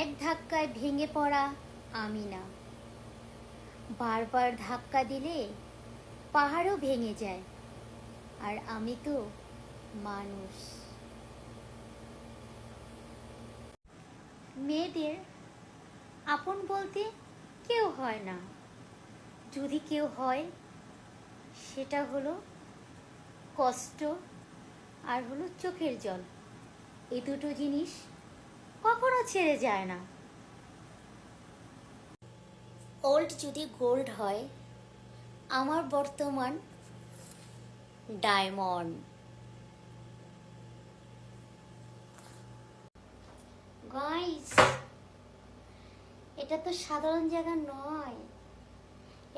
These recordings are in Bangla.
এক ধাক্কায় ভেঙে পড়া আমি না। বারবার ধাক্কা দিলে পাহাড়ও ভেঙে যায়, আর আমি তো মানুষ। মেয়েদের আপন বলতে কেউ হয় না। যদি কেউ হয়, সেটা হলো কষ্ট আর হলো চোখের জল। এই দুটো জিনিস কখনো ছেড়ে যায় না। ওল্ড যদি গোল্ড হয় আমার বর্তমান ডায়মন্ড গাইস এটা তো সাধারণ জায়গা নয়।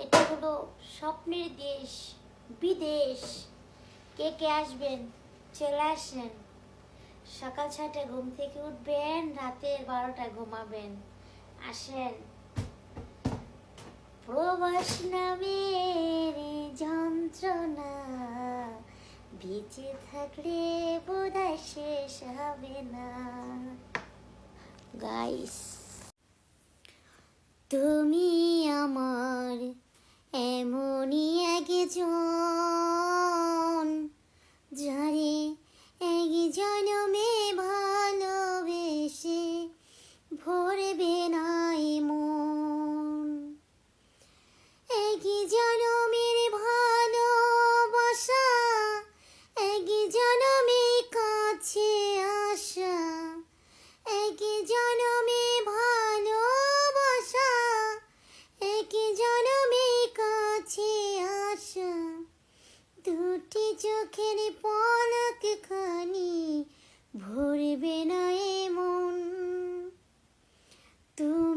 এটা হলো স্বপ্নের দেশ বিদেশ। কে কে আসবেন চলে আসেন। সকাল ছটায় ঘুম থেকে উঠবেন রাতের বারোটায় ঘুমাবেন। আসেন। প্রবাস নামের যন্ত্রণা, বেঁচে থাকলে বোধহয় শেষ হবে না। গাইস, তুমি আমার এমনই একজন এক জনমের ভালোবাসা এক জনমে কাছে আসা এক জনমে ভালোবাসা এক জনমে কাছে আসা। দুটি চোখের পলক খানি ভরবে না এমন। তুমি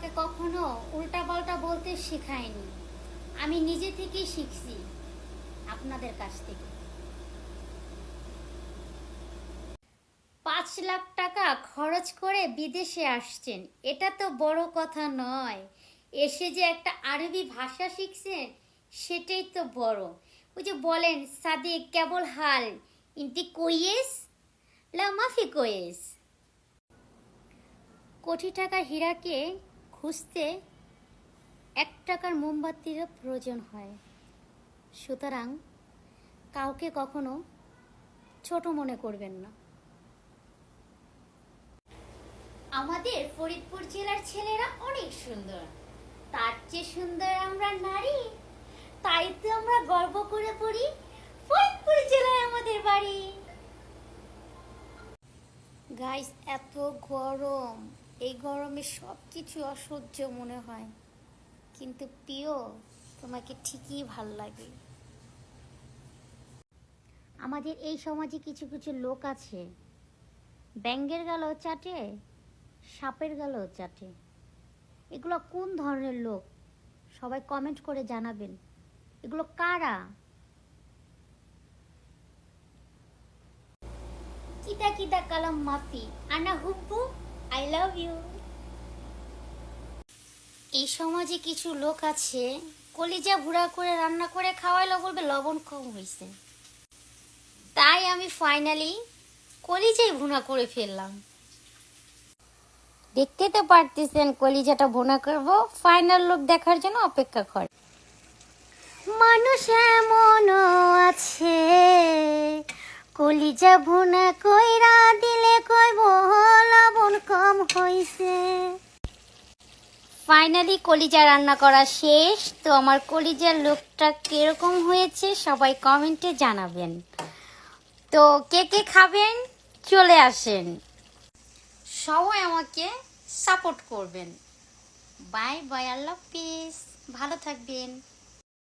মামাকে কখনো উল্টা পাল্টা বলতে শেখায়নি। আমি নিজে থেকেই শিখছি আপনাদের কাছ থেকে। পাঁচ লাখ টাকা খরচ করে বিদেশে আসছেন, এটা তো বড় কথা নয়। এসে যে একটা আরবি ভাষা শিখছেন, সেটাই তো বড়। ওই যে বলেন, সাদিক, কেবল হাল ইন্টি কইয়েস? লা মাফি কইয়েস। কোটি টাকা হীরাকে খুঁজতে এক টাকার মোমবাতিরও প্রয়োজন হয়। সুতরাং কাউকে কখনো ছোট মনে করবেন না। আমাদের ফরিদপুর জেলার ছেলেরা অনেক সুন্দর। তার চেয়ে সুন্দর আমরা নারী। তাই তো আমরা গর্ব করে পড়ি ফরিদপুর জেলায় আমাদের বাড়ি। গাইস এত গরম। এই গরমে সব কিছু অসহ্য মনে হয়। কিন্তু প্রিয়, তোমাকে ঠিকই ভালো লাগে। আমাদের এই সমাজে কিছু কিছু লোক আছে। ব্যাঙ্গের গালও চাটে, সাপের গালও চাটে। এগুলো কোন ধরনের লোক? সবাই কমেন্ট করে জানাবেন। এগুলো কারা? কিতা কিতা কালাম মাফি, আনা হুব্বু? আই লাভ ইউ এই সমাজে কিছু লোক আছে কলিজা ভুড়া করে রান্না করে খাওয়াইলো বলবে লবণ কম হয়েছে তাই আমি ফাইনালি কলিজাই ভুনা করে ফেললাম। দেখতে তো পারতেছেন কলিজাটা ভুনা করব ফাইনাল লুক দেখার জন্য অপেক্ষা কর। মানুষ এমনও আছে কলিজা ভুনা কইরা দিলে কইব কম হইছে। ফাইনালি কলিজা রান্না করা শেষ। তো আমার কলিজার লুকটা কীরকম হয়েছে সবাই কমেন্টে জানাবেন। তো কে কে খাবেন? চলে আসেন। সবাই আমাকে সাপোর্ট করবেন। বাই বাই আল্লাহ পিস ভালো থাকবেন।